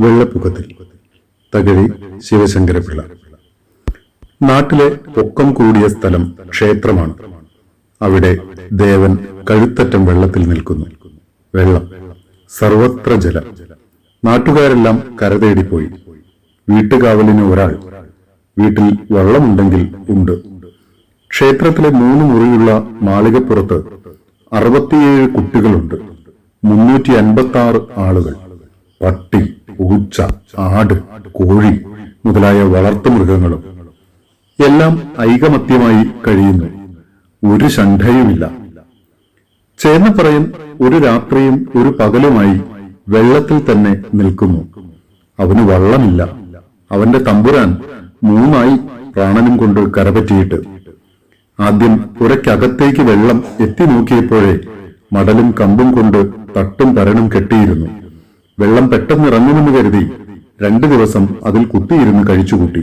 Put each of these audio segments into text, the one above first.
വെള്ളപ്പുകത്തിൽ തകഴി ശിവശങ്കരപിള്ള നാട്ടിലെ പൊക്കം കൂടിയ സ്ഥലം ക്ഷേത്രമാണ്. അവിടെ ദേവൻ കഴുത്തറ്റം വെള്ളത്തിൽ നിൽക്കുന്നു. വെള്ളം സർവത്ര ജലം. നാട്ടുകാരെല്ലാം കരതേടിപ്പോയി. വീട്ടുകാവലിന് ഒരാൾ വീട്ടിൽ വെള്ളമുണ്ടെങ്കിൽ ഉണ്ട്. ക്ഷേത്രത്തിലെ മൂന്ന് മുറിയുള്ള മാളികപ്പുറത്ത് അറുപത്തിയേഴ് കുട്ടികളുണ്ട്. മുന്നൂറ്റി അൻപത്തി ആറ് ആളുകൾ. പട്ടി പൂച്ച ആട് കോഴി മുതലായ വളർത്തുമൃഗങ്ങളും എല്ലാം ഐകമത്യമായി കഴിയുന്നു. ഒരു ശണ്ഠയുമില്ല. ചേന്നപ്പറയൻ ഒരു രാത്രിയും ഒരു പകലുമായി വെള്ളത്തിൽ തന്നെ നിൽക്കുന്നു. അവന് വള്ളമില്ല. അവന്റെ തമ്പുരാൻ മൂന്നായി പ്രാണനും കൊണ്ട് കരപറ്റിയിട്ട് ആദ്യം പുരയ്ക്കകത്തേക്ക് വെള്ളം എത്തി നോക്കിയപ്പോഴേ മടലും കമ്പും കൊണ്ട് തട്ടും പരനും കെട്ടിയിരുന്നു. വെള്ളം പെട്ടെന്ന് ഇറങ്ങുമെന്ന് കരുതി രണ്ടു ദിവസം അതിൽ കുത്തിയിരുന്ന് കഴിച്ചുകൂട്ടി.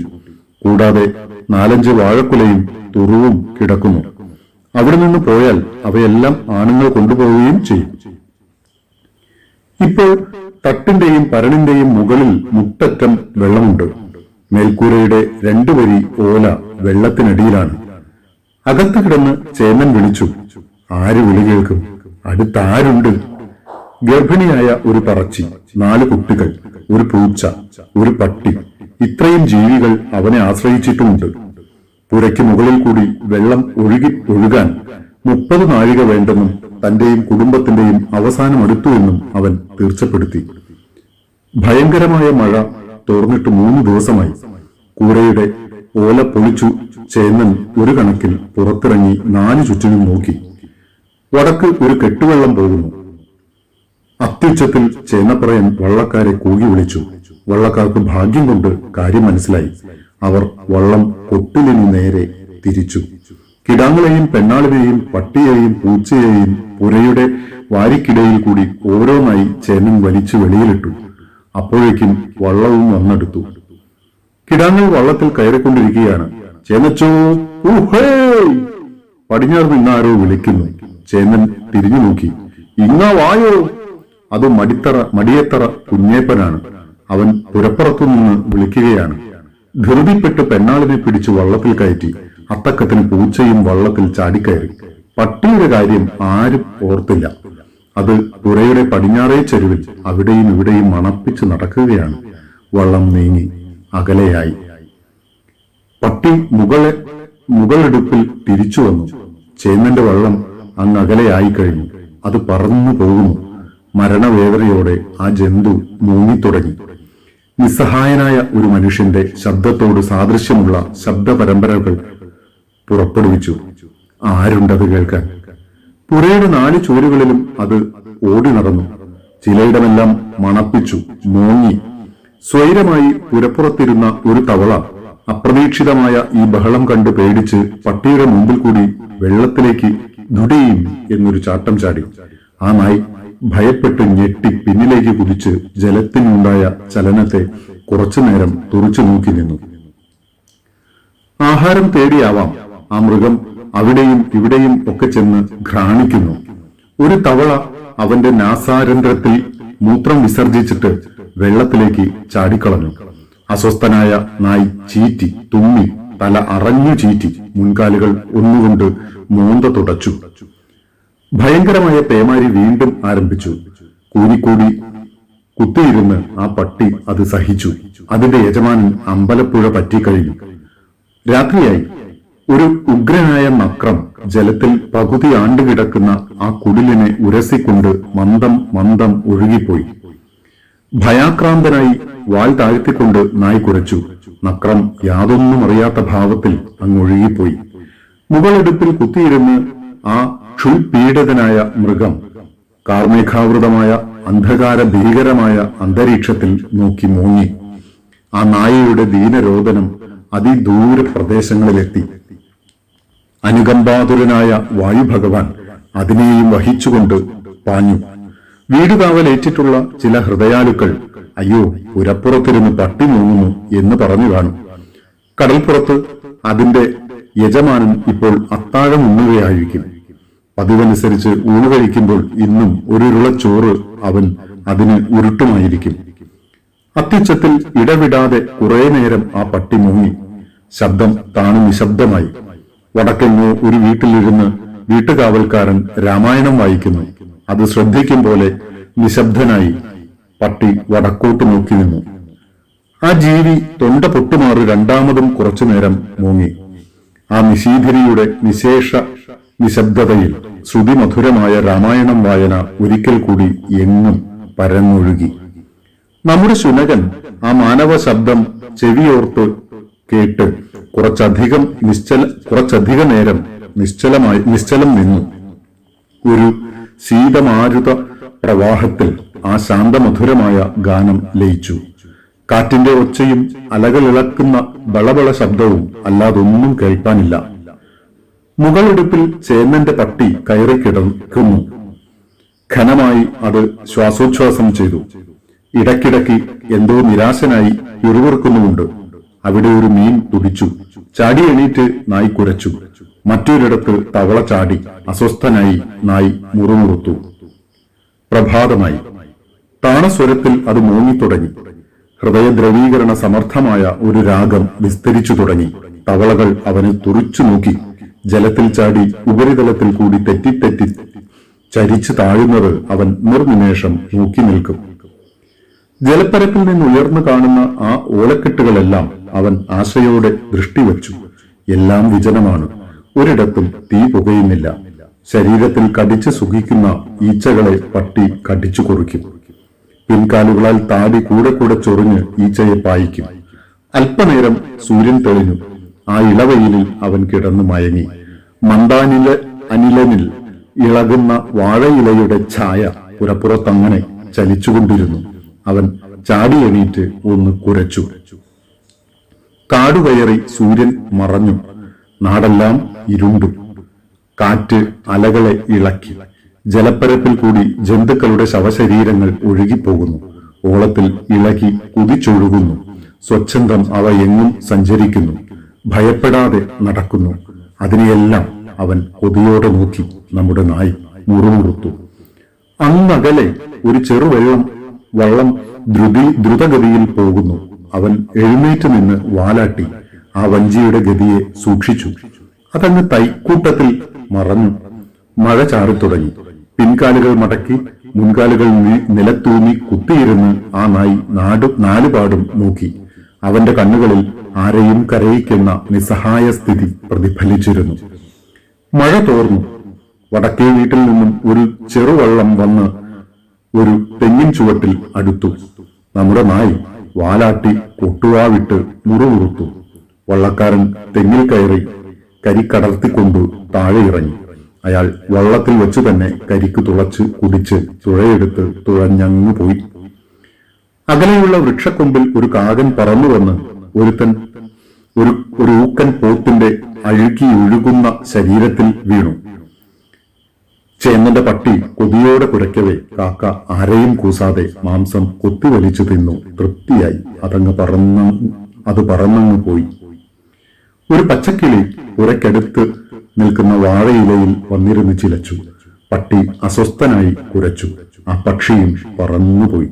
കൂടാതെ നാലഞ്ച് വാഴക്കുലയും തുറുവും കിടക്കുന്നു. അവിടെ നിന്ന് പോയാൽ അവയെല്ലാം ആണുങ്ങൾ കൊണ്ടുപോവുകയും ചെയ്യും. ഇപ്പോൾ തട്ടിന്റെയും പരണിന്റെയും മുകളിൽ മുട്ടറ്റം വെള്ളമുണ്ട്. മേൽക്കൂരയുടെ രണ്ടു വരി ഓല വെള്ളത്തിനടിയിലാണ്. അകത്ത് കിടന്ന് ചേമൻ വിളിച്ചു ആര് വിളി കേൾക്കും? അടുത്താരുണ്ട്? ഗർഭിണിയായ ഒരു പറച്ചി നാല് കുട്ടികൾ ഒരു പൂച്ച ഒരു പട്ടി. ഇത്രയും ജീവികൾ അവനെ ആശ്രയിച്ചിട്ടുമുണ്ട് പുരയ്ക്ക് മുകളിൽ കൂടി വെള്ളം ഒഴുകി ഒഴുകാൻ മുപ്പത് നാഴിക വേണ്ടെന്നും തന്റെയും കുടുംബത്തിന്റെയും അവസാനം അടുത്തു എന്നും അവൻ തീർച്ചപ്പെടുത്തി. ഭയങ്കരമായ മഴ തോർന്നിട്ട് മൂന്ന് ദിവസമായി. കൂരയുടെ ഓല പൊളിച്ചു ചേന്നൻ ഒരു കണക്കിൽ പുറത്തിറങ്ങി നാല് ചുറ്റിനും നോക്കി. വടക്ക് ഒരു കെട്ടുവെള്ളം പോകുന്നു. അത്യുച്ചത്തിൽ ചേന്നപ്പറയൻ വള്ളക്കാരെ കൂകി വിളിച്ചു. വള്ളക്കാർക്ക് ഭാഗ്യം കൊണ്ട് കാര്യം മനസ്സിലായി. അവർ വള്ളം കൊട്ടിലിനു നേരെ തിരിച്ചു. കിടാങ്ങളെയും പെണ്ണാളിനെയും പട്ടിയെയും പൂച്ചയെയും പുരയുടെ വാരിക്കിടയിൽ കൂടി ഓരോന്നായി ചേനൻ വലിച്ചു വെളിയിലിട്ടു. അപ്പോഴേക്കും വള്ളവും വന്നെടുത്തു. കിടാങ്ങൾ വള്ളത്തിൽ കയറിക്കൊണ്ടിരിക്കുകയാണ്. ചേനച്ചോ പടിഞ്ഞാറ് നിന്നാരോ വിളിക്കുന്നു. ചേന്നൻ തിരിഞ്ഞു നോക്കി ഇങ്ങ വായോ? അത് മടിത്തറ മടിയത്തറ കുഞ്ഞേപ്പനാണ്. അവൻ പുരപ്പുറത്തു നിന്ന് വിളിക്കുകയാണ്. ധൃതിപ്പെട്ട് പെണ്ണാളിനെ പിടിച്ചു വള്ളത്തിൽ കയറ്റി അത്തക്കത്തിന് പൂച്ചയും വള്ളത്തിൽ ചാടിക്കയറി. പട്ടിയുടെ കാര്യം ആരും ഓർത്തില്ല. അത് പുരയുടെ പടിഞ്ഞാറേ ചെരുവിൽ അവിടെയും ഇവിടെയും മണപ്പിച്ച് നടക്കുകയാണ്. വള്ളം നീങ്ങി അകലെയായി. പട്ടി മുകളെ മുകളെടുപ്പിൽ തിരിച്ചു വന്നു. ചേന്നന്റെ വള്ളം അങ്ങ് അകലെയായി കഴിഞ്ഞു. അത് പറന്നു പോകുന്നു. മരണവേദനയോടെ ആ ജന്തു മൂങ്ങിത്തുടങ്ങി. നിസ്സഹായനായ ഒരു മനുഷ്യന്റെ ശബ്ദത്തോട് സാദൃശ്യമുള്ള ശബ്ദ പരമ്പരകൾ പുറപ്പെടുവിച്ചു. ആരുണ്ടത് കേൾക്കാൻ? പുരയുടെ നാല് ചുവരുകളിലും അത് ഓടി നടന്നു. ചിലയിടമെല്ലാം മണപ്പിച്ചു മൂങ്ങി. സ്വൈരമായി പുരപ്പുറത്തിരുന്ന ഒരു തവള അപ്രതീക്ഷിതമായ ഈ ബഹളം കണ്ട് പേടിച്ച് പട്ടിയുടെ മുമ്പിൽ കൂടി വെള്ളത്തിലേക്ക് ദുടിയും എന്നൊരു ചാട്ടം ചാടി. ആ നായി ഭയപ്പെട്ട് ഞെട്ടി പിന്നിലേക്ക് കുതിച്ച് ജലത്തിനുണ്ടായ ചലനത്തെ കുറച്ചുനേരം തുറച്ചു നോക്കി നിന്നു. ആഹാരം തേടിയാവാം. ആ മൃഗം അവിടെയും ഇവിടെയും ഒക്കെ ചെന്ന് ഘ്രാണിക്കുന്നു. ഒരു തവള അവന്റെ നാസാരന്ധ്രത്തിൽ മൂത്രം വിസർജിച്ചിട്ട് വെള്ളത്തിലേക്ക് ചാടിക്കളഞ്ഞു. അസ്വസ്ഥനായ നായി ചീറ്റി തുമ്മി തല അറഞ്ഞു ചീറ്റി മുൻകാലുകൾ ഒന്നുകൊണ്ട് മോന്ത തുടച്ചു. ഭയങ്കരമായ പേമാരി വീണ്ടും ആരംഭിച്ചു. കൂടിക്കൂടി കുത്തിയിരുന്ന് ആ പട്ടി അത് സഹിച്ചു. അതിന്റെ യജമാനൻ അമ്പലപ്പുഴ പറ്റിക്കഴിഞ്ഞു രാത്രിയായി. ഒരു ഉഗ്രനായ നക്രം ജലത്തിൽ പകുതി ആണ്ടുകിടക്കുന്ന ആ കുടിലിനെ ഉരസിക്കൊണ്ട് മന്ദം മന്ദം ഒഴുകിപ്പോയി. ഭയാക്രാന്തനായി വാൽ താഴ്ത്തിക്കൊണ്ട് നായി കുറച്ചു നക്രം യാതൊന്നും അറിയാത്ത ഭാവത്തിൽ അങ്ങ് ഒഴുകിപ്പോയി. മുകളെടുപ്പിൽ കുത്തിയിരുന്ന് ആ ക്ഷുൽപീഡിതനായ മൃഗം കാർമേഘാവൃതമായ അന്ധകാര ഭീകരമായ അന്തരീക്ഷത്തിൽ നോക്കി മൂങ്ങി. ആ നായയുടെ ദീനരോദനം അതിദൂര പ്രദേശങ്ങളിലെത്തി. അനുകമ്പാതുരനായ വായുഭഗവാൻ അതിനെയും വഹിച്ചുകൊണ്ട് പാഞ്ഞു. വീടുകാവലേറ്റിട്ടുള്ള ചില ഹൃദയാലുക്കൾ അയ്യോ പുരപ്പുറത്തിരുന്ന് പട്ടി മൂങ്ങുന്നു എന്ന് പറഞ്ഞു കാണും. കടൽപ്പുറത്ത് അതിന്റെ യജമാനൻ ഇപ്പോൾ അത്താഴം ഉണ്ണുകയായിരിക്കും. പതിവനുസരിച്ച് ഊണ് കഴിക്കുമ്പോൾ ഇന്നും ഒരുരുള ചോറ് അവൻ അതിന് ഉരുട്ടുമായിരിക്കും. അത്യുച്ചത്തിൽ ഇടവിടാതെ കുറെ നേരം ആ പട്ടി മുങ്ങി. ശബ്ദം താണു നിശബ്ദമായി. വടക്കെങ്ങോ ഒരു വീട്ടിലിരുന്ന് വീട്ടുകാവൽക്കാരൻ രാമായണം വായിക്കുന്നു. അത് ശ്രദ്ധിക്കും പോലെ നിശബ്ദനായി പട്ടി വടക്കോട്ട് നോക്കി നിന്നു. ആ ജീവി തൊണ്ട പൊട്ടുമാറി രണ്ടാമതും കുറച്ചുനേരം മൂങ്ങി. ആ നിശീധിരിയുടെ വിശേഷ നിശബ്ദതയിൽ ശ്രുതിമധുരമായ രാമായണം വായന ഒരിക്കൽ കൂടി എങ്ങും പരന്നൊഴുകി. നമ്മുടെ ശുനകൻ ആ മാനവ ശബ്ദം ചെവിയോർത്ത് കേട്ട് കുറച്ചധികം നിശ്ചല കുറച്ചധിക നേരം നിശ്ചലമായി നിശ്ചലം നിന്നു. ഒരു ശീതമാരുത പ്രവാഹത്തിൽ ആ ശാന്തമധുരമായ ഗാനം ലയിച്ചു. കാറ്റിന്റെ ഒച്ചയും അലകളിളക്കുന്ന ബളബള ശബ്ദവും അല്ലാതൊന്നും കേൾക്കാനില്ല. മുകളിടുപ്പിൽ ചേന്നന്റെ പട്ടി കയറി കിടക്കുന്നു. ഘനമായി അത് ശ്വാസോച്ഛ്വാസം ചെയ്തു. ഇടയ്ക്കിടയ്ക്ക് എന്തോ നിരാശനായി പിറുപിറുക്കുന്നുമുണ്ട് അവിടെ ഒരു മീൻ തുടിച്ചു ചാടി എണീറ്റ് നായി കുരച്ചു. മറ്റൊരിടത്ത് തവള ചാടി അസ്വസ്ഥനായി നായി മുറുമുറുത്തു. പ്രഭാതമായി. താണസ്വരത്തിൽ അത് മൂങ്ങിത്തുടങ്ങി. ഹൃദയദ്രവീകരണ സമർത്ഥമായ ഒരു രാഗം വിസ്തരിച്ചു തുടങ്ങി. തവളകൾ അവന് തുറിച്ചു നോക്കി. ജലത്തിൽ ചാടി ഉപരിതലത്തിൽ കൂടി തെറ്റിത്തെറ്റി ചരിച്ചു താഴുന്നത് അവൻ നിർനിമേഷം നോക്കി നിൽക്കും. ജലപ്പരപ്പിൽ നിന്ന് ഉയർന്നു കാണുന്ന ആ ഓലക്കെട്ടുകളെല്ലാം അവൻ ആശയോടെ ദൃഷ്ടി വച്ചു. എല്ലാം വിജനമാണ്. ഒരിടത്തും തീ പുകയുന്നില്ല. ശരീരത്തിൽ കടിച്ചു സുഖിക്കുന്ന ഈച്ചകളെ പട്ടി കടിച്ചു കുറിക്കും. പിൻകാലുകളാൽ താടി കൂടെ കൂടെ ചൊറിഞ്ഞ് ഈച്ചയെ പായിക്കും. അല്പനേരം സൂര്യൻ തെളിഞ്ഞു. ആ ഇളവയിലിൽ അവൻ കിടന്നു മയങ്ങി. മന്ദാനിലെ അനിലനിൽ ഇളകുന്ന വാഴയിലയുടെ ഛായ പുരപ്പുറത്തങ്ങനെ ചലിച്ചുകൊണ്ടിരുന്നു. അവൻ ചാടി എണീറ്റ് ഒന്ന് കുരച്ചു. കാടുകയറി സൂര്യൻ മറഞ്ഞു. നാടെല്ലാം ഇരുണ്ടു. കാറ്റ് അലകളെ ഇളക്കി. ജലപ്പരപ്പിൽ കൂടി ജന്തുക്കളുടെ ശവശരീരങ്ങൾ ഒഴുകിപ്പോകുന്നു. ഓളത്തിൽ ഇളകി കുതിച്ചൊഴുകുന്നു. സ്വച്ഛന്തം അവ എങ്ങും സഞ്ചരിക്കുന്നു. ഭയപ്പെടാതെ നടക്കുന്നു. അതിനെയെല്ലാം അവൻ കൊതിയോടെ നോക്കി നമ്മുടെ നായി മുറുമുറുത്തു. അന്നകലെ ഒരു ചെറുവെള്ളം വള്ളം ദ്രുതി ദ്രുതഗതിയിൽ പോകുന്നു. അവൻ എഴുന്നേറ്റ് നിന്ന് വാലാട്ടി ആ വഞ്ചിയുടെ ഗതിയെ സൂക്ഷിച്ചു. അതങ്ങ് തൈക്കൂട്ടത്തിൽ മറഞ്ഞു മഴ ചാറിത്തുടങ്ങി. പിൻകാലുകൾ മടക്കി മുൻകാലുകൾ നിലത്തൂങ്ങി കുത്തിയിരുന്ന് ആ നായി നാടും നാലുപാടും നോക്കി. അവന്റെ കണ്ണുകളിൽ ആരെയും കരയിക്കുന്ന നിസ്സഹായ സ്ഥിതി പ്രതിഫലിച്ചിരുന്നു. മഴ തോർന്നു. വടക്കേ വീട്ടിൽ നിന്നും ഒരു ചെറുവള്ളം വന്ന് ഒരു തെങ്ങിൻ ചുവട്ടിൽ അടുത്തു. നമ്മുടെ നായി വാലാട്ടി കൊട്ടുവാവിട്ട് മുറുമുറുത്തു. വള്ളക്കാരൻ തെങ്ങിൽ കയറി കരി കടർത്തിക്കൊണ്ട് താഴെ ഇറങ്ങി. അയാൾ വള്ളത്തിൽ വെച്ച് തന്നെ കരിക്ക് തുളച്ച് കുടിച്ച് തുഴയെടുത്ത് തുഴഞ്ഞങ്ങു പോയി. അകലെയുള്ള വൃക്ഷക്കൊമ്പിൽ ഒരു കാകൻ പറന്നു വന്ന് ഒരുത്തൻ ഒരു ഒരു ഊക്കൻ പോത്തിന്റെ അഴുക്കി ഒഴുകുന്ന ശരീരത്തിൽ വീണു. ചേന്നന്റെ പട്ടി കൊതിയോടെ കുരയ്ക്കവേ കാക്ക ആരെയും കൂസാതെ മാംസം കൊത്തിവലിച്ചു തിന്നു. തൃപ്തിയായി. അതങ്ങ് പറന്ന അത് പറന്നങ്ങ് പോയി. ഒരു പച്ചക്കിളി പുരക്കടുത്ത് നിൽക്കുന്ന വാഴയിലയിൽ വന്നിരുന്ന് ചിലച്ചു. പട്ടി അസ്വസ്ഥനായി കുരച്ചു. ആ പക്ഷിയും പറന്നുപോയി.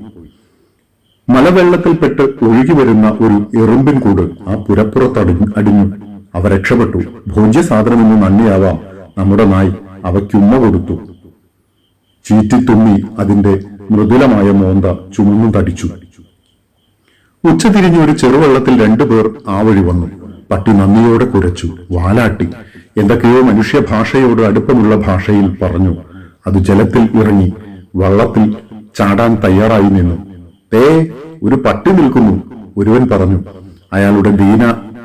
മലവെള്ളത്തിൽപ്പെട്ട് ഒഴുകി വരുന്ന ഒരു എറുമ്പിൻ കൂട് ആ പുരപ്പുറത്ത് അടി- അടിഞ്ഞു അവ രക്ഷപ്പെട്ടു. ഭോജ്യ സാധനമെന്ന് നന്ദിയാവാം നമ്മുടെ നായ് അവയ്ക്കുമ്മ കൊടുത്തു. ചീറ്റിത്തുമ്മി അതിന്റെ മൃദുലമായ മോന്ത ചുമന്നു തടിച്ചു. ഉച്ചതിരിഞ്ഞ് ഒരു ചെറുവെള്ളത്തിൽ രണ്ടുപേർ ആ വഴി വന്നു. പട്ടി നന്ദിയോടെ കുരച്ചു. വാലാട്ടി. എന്തൊക്കെയോ മനുഷ്യ ഭാഷയോട് അടുപ്പമുള്ള ഭാഷയിൽ പറഞ്ഞു. അത് ജലത്തിൽ ഇറങ്ങി വള്ളത്തിൽ ചാടാൻ തയ്യാറായി നിന്നു. തേ ഒരു പട്ടി നിൽക്കുന്നു ഒരുവൻ പറഞ്ഞു. അയാളുടെ ദീന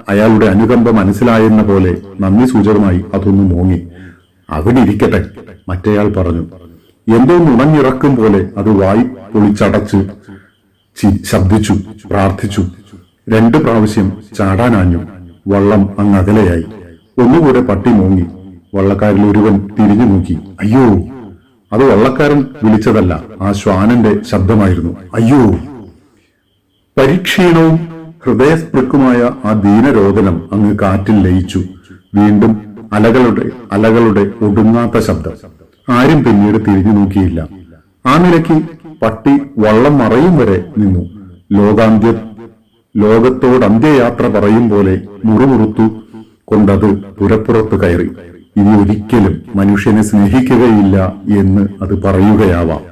അയാളുടെ അനുകമ്പ മനസ്സിലായെന്ന പോലെ നന്ദി സൂചകമായി അതൊന്ന് മോങ്ങി. അവിടെ ഇരിക്കട്ടെ മറ്റേയാൾ പറഞ്ഞു. എന്തോ നുണഞ്ഞിറക്കും പോലെ അത് വായി പൊളിച്ചടച്ച് ശബ്ദിച്ചു പ്രാർത്ഥിച്ചു. രണ്ട് പ്രാവശ്യം ചാടാനാഞ്ഞു വള്ളം അങ്ങ് അകലെയായി ഒന്നുകൂടെ പട്ടി മോങ്ങി. വള്ളക്കാരിൽ ഒരുവൻ തിരിഞ്ഞു നോക്കി അയ്യോ അത് വള്ളക്കാരൻ വിളിച്ചതല്ല. ആ ശ്വാനന്റെ ശബ്ദമായിരുന്നു. അയ്യോ. പരിക്ഷീണവും ഹൃദയസ്പൃക്കുമായ ആ ദീനരോദനം അങ്ങ് കാറ്റിൽ ലയിച്ചു. വീണ്ടും അലകളുടെ അലകളുടെ ഒടുങ്ങാത്ത ശബ്ദം. ആരും പിന്നീട് തിരിഞ്ഞു നോക്കിയില്ല. ആ നിലയ്ക്ക് പട്ടി വള്ളം മറയും വരെ നിന്നു. ലോകാന്ത്യ ലോകത്തോട് അന്ത്യയാത്ര പറയും പോലെ മുറുമുറുത്തു കൊണ്ടത് പുരപ്പുറത്ത് കയറി. ഇനി ഒരിക്കലും മനുഷ്യനെ സ്നേഹിക്കുകയില്ല എന്ന് അത് പറയുകയാവാം.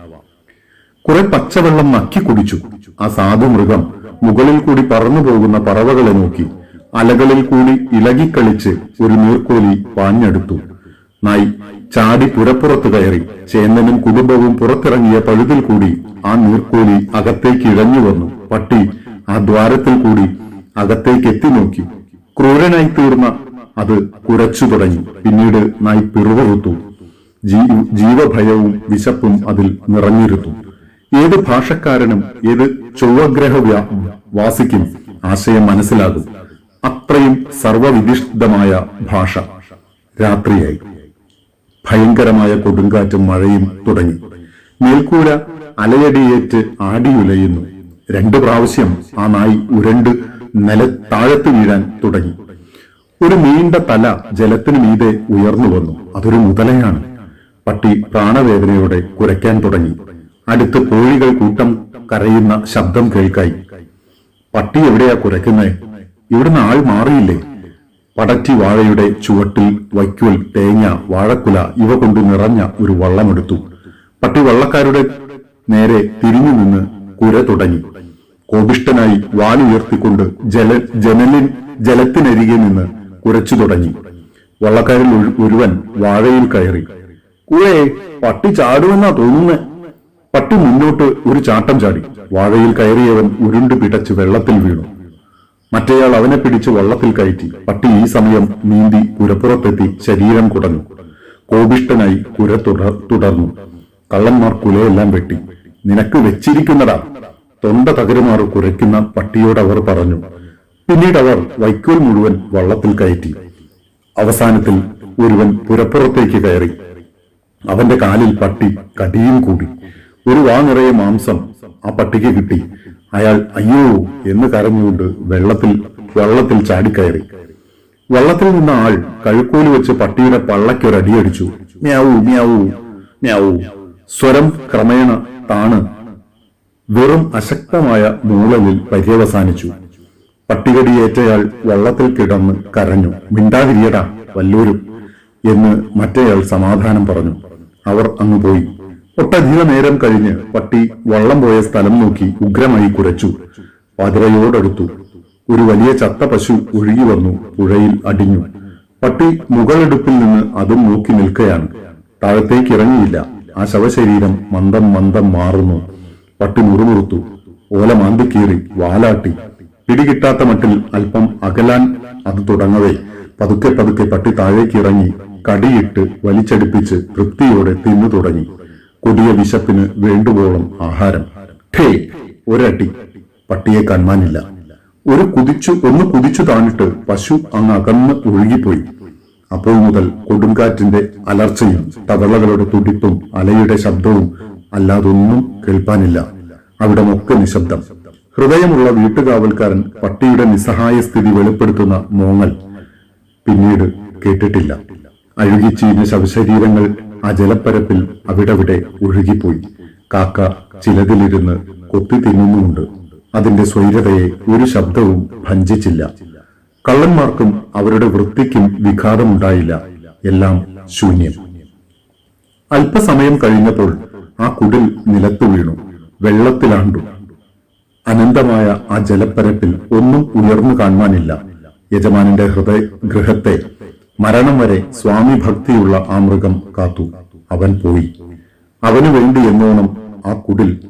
കുറെ പച്ചവെള്ളം നക്കി കുടിച്ചു. ആ സാധു മൃഗം മുകളിൽ കൂടി പറന്നു പോകുന്ന പറവകളെ നോക്കി അലകളിൽ കൂടി ഇളകിക്കളിച്ച് ഒരു നീർക്കോലി പാഞ്ഞെടുത്തു. നായി ചാടി പുരപ്പുറത്ത് കയറി. ചേന്നനും കുടുംബവും പുറത്തിറങ്ങിയ പഴുതിൽ കൂടി ആ നീർക്കോലി അകത്തേക്ക് ഇഴഞ്ഞു വന്നു. പട്ടി ആ ദ്വാരത്തിൽ കൂടി അകത്തേക്ക് എത്തി നോക്കി. ക്രൂരനായി തീർന്ന അത് കുരച്ചു തുടങ്ങി. പിന്നീട് നായി പിറുവറുത്തു. ജീവഭയവും വിശപ്പും അതിൽ നിറഞ്ഞിരുത്തു ഏത് ഭാഷക്കാരനും ഏത് ചൊവ്വഗ്രഹ വാസിക്കും ആശയം മനസ്സിലാകും. അത്രയും സർവവിദിഷ്ടമായ ഭാഷ രാത്രിയായി. ഭയങ്കരമായ കൊടുങ്കാറ്റും മഴയും തുടങ്ങി. മേൽക്കൂര അലയടിയേറ്റ് ആടിയുലയുന്നു. രണ്ടു പ്രാവശ്യം ആ നായി ഉരണ്ട് നില താഴത്ത് വീഴാൻ തുടങ്ങി. ഒരു നീണ്ട തല ജലത്തിന് മീതെ ഉയർന്നു വന്നു. അതൊരു മുതലയാണ്. പട്ടി പ്രാണവേദനയോടെ കുരയ്ക്കാൻ തുടങ്ങി. അടുത്ത് കോഴികൾ കൂട്ടം കരയുന്ന ശബ്ദം കേൾക്കായി. പട്ടി എവിടെയാ കുരയ്ക്കുന്നേ? ഇവിടുന്ന് ആൾ മാറിയില്ലേ? പടറ്റി വാഴയുടെ ചുവട്ടിൽ വൈക്കുൽ തേങ്ങ വാഴക്കുല ഇവ കൊണ്ട് നിറഞ്ഞ ഒരു വള്ളമെടുത്തു. പട്ടി വള്ളക്കാരുടെ നേരെ തിരിഞ്ഞു നിന്ന് കുര തുടങ്ങി. കോപിഷ്ടനായി വാലുയർത്തിക്കൊണ്ട് ജല ജനലിൻ ജലത്തിനരികെ നിന്ന് കുരച്ചു തുടങ്ങി. വള്ളക്കാരിൽ ഒരു- ഒരുവൻ വാഴയിൽ കയറി. കുഴേ പട്ടി ചാടുമെന്നാ തോന്നുന്നേ. പട്ടി മുന്നോട്ട് ഒരു ചാട്ടം ചാടി. വാഴയിൽ കയറിയവൻ ഉരുണ്ടു പിടച്ച് വെള്ളത്തിൽ വീണു. മറ്റേയാൾ അവനെ പിടിച്ച് വള്ളത്തിൽ കയറ്റി. പട്ടി ഈ സമയം നീന്തി പുരപ്പുറത്തെത്തി ശരീരം കുടഞ്ഞു. കോപിഷ്ടനായി കുര തുടർ തുടർന്നു. കള്ളന്മാർ കുലയെല്ലാം വെട്ടി. നിനക്ക് വെച്ചിരിക്കുന്നടാ തൊണ്ട തകരുമാറ് കുരയ്ക്കുന്ന പട്ടിയോട് അവർ പറഞ്ഞു പിന്നീട് അവർ വൈക്കോൽ മുഴുവൻ വള്ളത്തിൽ കയറ്റി. അവസാനത്തിൽ ഒരുവൻ പുരപ്പുറത്തേക്ക് കയറി. അവന്റെ കാലിൽ പട്ടി കടിയും കൂടി. ഒരു വാ നിറയെ മാംസം ആ പട്ടിക്ക് കിട്ടി. അയാൾ അയ്യോ എന്ന് കരഞ്ഞുകൊണ്ട് വെള്ളത്തിൽ വെള്ളത്തിൽ ചാടിക്കയറി വള്ളത്തിൽ നിന്ന ആൾ കഴുക്കോൽ വെച്ച് പട്ടിയുടെ പള്ളയ്ക്കൊരടിയടിച്ചു. മ്യാവൂ മ്യാവൂ മ്യാവൂ. സ്വരം ക്രമേണ താണ്. വെറും അശക്തമായ മൂളലിൽ പര്യവസാനിച്ചു. പട്ടികടിയേറ്റയാൾ വെള്ളത്തിൽ കിടന്ന് കരഞ്ഞു. മിണ്ടാതിരിയടാ വല്ലൂരും എന്ന് മറ്റേയാൾ സമാധാനം പറഞ്ഞു. അവർ അങ്ങ് പോയി. ഒട്ടധിക നേരം കഴിഞ്ഞ് പട്ടി വള്ളം പോയ സ്ഥലം നോക്കി ഉഗ്രമായി കുരച്ചു. പതിരയോടടുത്തു ഒരു വലിയ ചത്ത പശു ഒഴുകി വന്നു പുഴയിൽ അടിഞ്ഞു. പട്ടി മുകളെടുപ്പിൽ നിന്ന് അതും നോക്കി നിൽക്കുകയാണ് താഴത്തേക്ക് ഇറങ്ങിയില്ല. ആ ശവശരീരം മന്ദം മന്ദം മാറുന്നു. പട്ടി മുറുമുറുത്തു. ഓല മാന്തിക്കീറി വാലാട്ടി. പിടികിട്ടാത്ത മട്ടിൽ അല്പം അകലാൻ അത് തുടങ്ങവേ. പതുക്കെ പതുക്കെ പട്ടി താഴേക്ക് ഇറങ്ങി കടിയിട്ട് വലിച്ചടിപ്പിച്ച് തൃപ്തിയോടെ തിന്നു തുടങ്ങി. കൊടിയ വിശപ്പിന് വേണ്ടുവോളം ആഹാരം. ഠേ ഒരടി. പട്ടിയെ കാണാനില്ല ഒരു കുതിച്ചു ഒന്ന് കുതിച്ചു താണിട്ട് പശു അങ്ങ് അകന്ന് ഒഴുകിപ്പോയി. അപ്പോൾ മുതൽ കൊടുങ്കാറ്റിന്റെ അലർച്ചയും തവളകളുടെ തുടിപ്പും അലയുടെ ശബ്ദവും അല്ലാതൊന്നും കേൾപ്പാനില്ല. അവിടെ മൊക്കെ നിശബ്ദം. ഹൃദയമുള്ള വീട്ടുകാവൽക്കാരൻ പട്ടിയുടെ നിസ്സഹായ സ്ഥിതി വെളിപ്പെടുത്തുന്ന മോങ്ങൽ പിന്നീട് കേട്ടിട്ടില്ല. അഴുകിച്ചീഞ്ഞ ശവശരീരങ്ങൾ ആ ജലപ്പരപ്പിൽ അവിടവിടെ ഒഴുകിപ്പോയി കാക്ക ചിലതിലിരുന്ന് കൊത്തി തിന്നുന്നുമുണ്ട്. അതിന്റെ സ്വൈരതയെ ഒരു ശബ്ദവും ഭഞ്ചിച്ചില്ല. കള്ളന്മാർക്കും അവരുടെ വൃത്തിക്കും വിഘാതമുണ്ടായില്ല. എല്ലാം ശൂന്യം. അല്പസമയം കഴിഞ്ഞപ്പോൾ ആ കുടിൽ നിലത്തു വീണു. വെള്ളത്തിലാണ്ടു. അനന്തമായ ആ ജലപ്പരപ്പിൽ ഒന്നും ഉയർന്നു കാണുവാനില്ല. യജമാനന്റെ ഹൃദയ ഗൃഹത്തെ മരണം വരെ സ്വാമി ഭക്തിയുള്ള ആ മൃഗം കാത്തു. അവൻ പോയി. അവനു വേണ്ടി എന്നോണം ആ കുടിൽ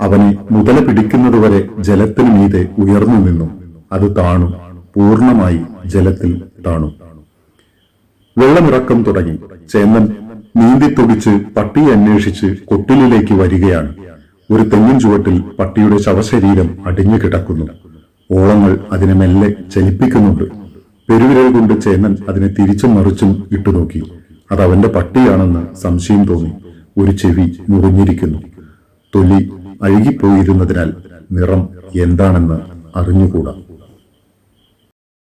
അവനെ മുതല പിടിക്കുന്നതുവരെ ജലത്തിന് മീതെ ഉയർന്നു നിന്നു. അത് താണു. പൂർണമായി ജലത്തിൽ താണു. വെള്ളമിറക്കം തുടങ്ങി. ചേന്നൻ നീന്തിത്തുടിച്ച് പട്ടിയെ അന്വേഷിച്ച് കൊട്ടിലിലേക്ക് വരികയാണ്. ഒരു തെങ്ങിൻ ചുവട്ടിൽ പട്ടിയുടെ ശവശരീരം അടിഞ്ഞു കിടക്കുന്നു. ഓളങ്ങൾ അതിനെ മെല്ലെ ചലിപ്പിക്കുന്നുണ്ട് പെരുവിരൽ കൊണ്ട് ചേന്നൻ അതിനെ തിരിച്ചും മറിച്ചും ഇട്ടുനോക്കി അത് അവന്റെ പട്ടിയാണെന്ന് സംശയം തോന്നി. ഒരു ചെവി മുറിഞ്ഞിരിക്കുന്നു. തൊലി അഴുകിപ്പോയിരുന്നതിനാൽ നിറം എന്താണെന്ന് അറിഞ്ഞുകൂടാ.